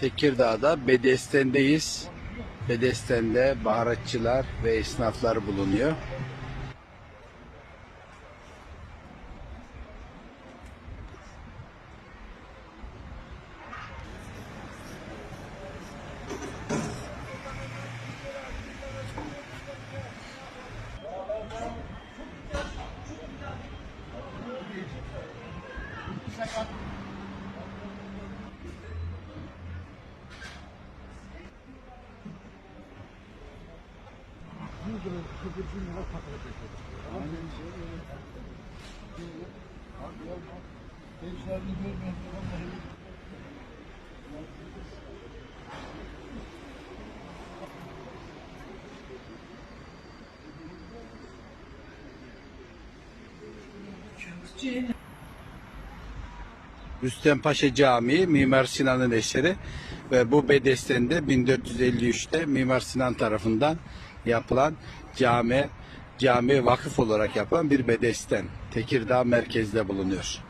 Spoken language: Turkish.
Tekirdağ'da Bedesten'deyiz. Bedesten'de baharatçılar ve esnaflar bulunuyor. Rüstem Paşa Camii Mimar Sinan'ın eseri ve bu Bedesten'de 1453'te Mimar Sinan tarafından yapılan cami cami vakıf olarak yapılan bir bedesten. Tekirdağ merkezde bulunuyor.